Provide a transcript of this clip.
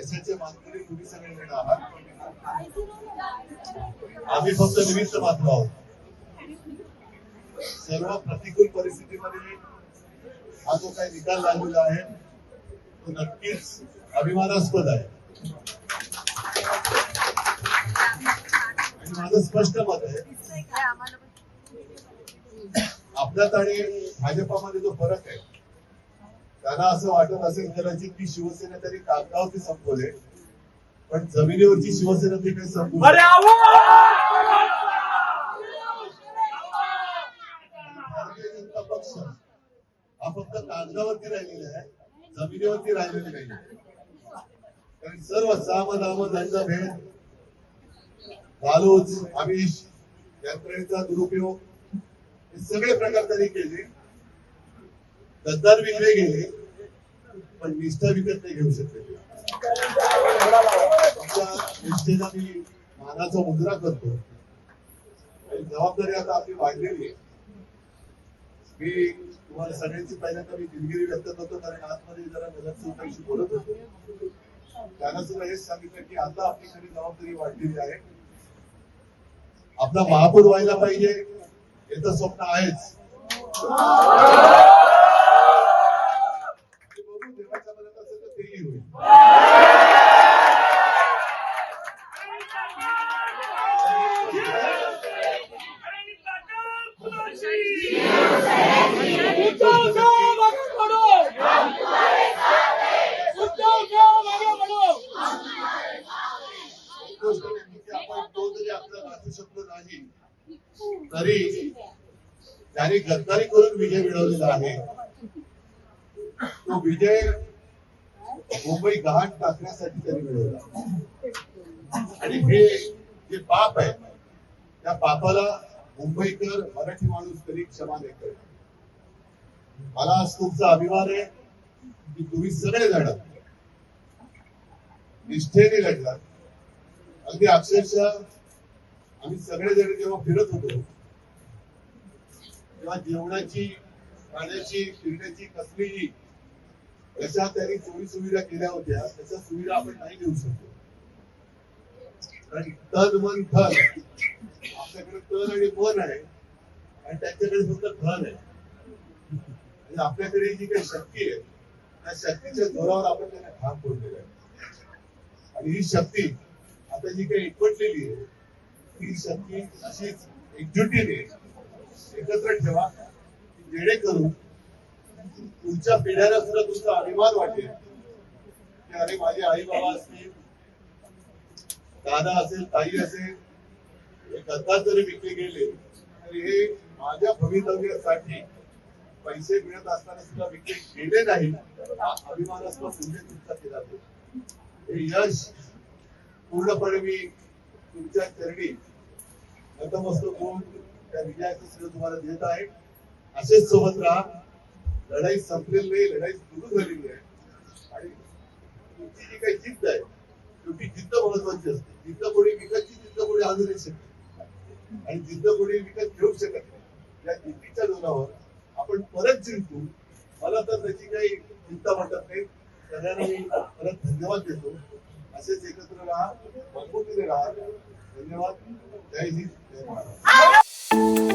पैशाचे मानकरी तुम्ही सगळे जण आहात. आम्ही फक्त निमित्त मात्र आहोत. सर्व प्रतिकूल परिस्थितीमध्ये हा जो काही निकाल लागलेला आहे तो नक्कीच अभिमानास्पद आहे. आणि माझं स्पष्ट मत आहे आपल्यात आणि भाजपामध्ये जो फरक आहे त्यांना असं वाटत असेल कदाचित की शिवसेना तरी कागदावरती संपवले पण जमिनीवरची शिवसेना ती काही! भारतीय जनता पक्ष हा फक्त कागदावरती राहिलेला आहे जमिनीवरती राहिलेला नाही. कारण सर्व सामद अहमद यांचा भेद लालूच आमिष यंत्रणेचा दुरुपयोग हे सगळे प्रकार त्यांनी केले. गद्दार विकले गेले. पण निष्ठा विकत नाही घेऊ शकले मी मानाचा मुद्रा करतो. जबाबदारी आता आपली वाढलेली आहे. मी तुम्हाला सगळ्यांची पहिल्यांदा मी दिलगिरी व्यक्त करतो कारण आतमध्ये जरा नगरसेवकांशी बोलत होतो. त्यांना सुद्धा हेच सांगितलं की आता आपली जबाबदारी वाढलेली आहे. आपला महापौर व्हायला पाहिजे याचं स्वप्न आहेच. असली तरी त्याने गद्दारी करून विजय मिळवलेला आहे. तो विजय मुंबई गहाण टाकण्यासाठी त्यांनी मिळवला. आणि हे जे पाप आहे त्या पापाला मुंबईकर मराठी माणूस तरी क्षमा नाही करत मला आज तुमचा अभिमान आहे की तुम्ही सगळे जण निष्ठेने लढलात. अगदी अक्षरशः आम्ही सगळे जण जेव्हा फिरत होतो तेव्हा जेवणाची पाण्याची फिरण्याची कसलीही कशा त्यांनी सोयी सुविधा केल्या होत्या त्याच्या सुविधा आपण नाही देऊ शकतो कारण तन मन धन आपल्याकडे तन आणि मन आहे आणि त्यांच्याकडे फक्त धन आहे. आणि आपल्याकडे जी काही शक्ती आहे त्या शक्तीच्या जोरावर आपण त्यांना ठाम फोडलेला आहे आणि ही शक्ती आता जी काही एकवटलेली आहे ही संधी अशीच एकजुटीने एकत्र ठेवा. जेणेकरून पुढच्या पिढ्याला सुद्धा तुमचा अभिमान वाटेल. की अरे माझे आई बाबा असतील दादा असेल ताई असेल हे गद्दार जरी विकले गेले तरी हे माझ्या भवितव्यासाठी पैसे मिळत असताना सुद्धा विकले गेले नाही हा अभिमानास्पद पुण्य तुमचा केला जातो हे यश पूर्णपणे मी तुमच्या चरणी नतमस्तक कोण? त्या विजयाचं श्रेय तुम्हाला देत आहे. असेच सोबत राहा. लढाई संपलेली नाही लढाई सुरू झालेली आहे. आणि तुमची जी काही जिद्द आहे शेवटी जिद्द महत्वाची असते. जिद्द कोणी विकतची जिद्द कोणी आणू नाही शकत. आणि जिद्द कोणी विकत घेऊ शकत नाही. या जिद्दीच्या जोरावर आपण परत जिंकू. मला तर त्याची काही चिंता वाटत नाही. सगळ्यांना मी परत धन्यवाद देतो. असेच एकत्र राहा मजबूतीने राहा. धन्यवाद. जय हिंद. जय महाराष्ट्र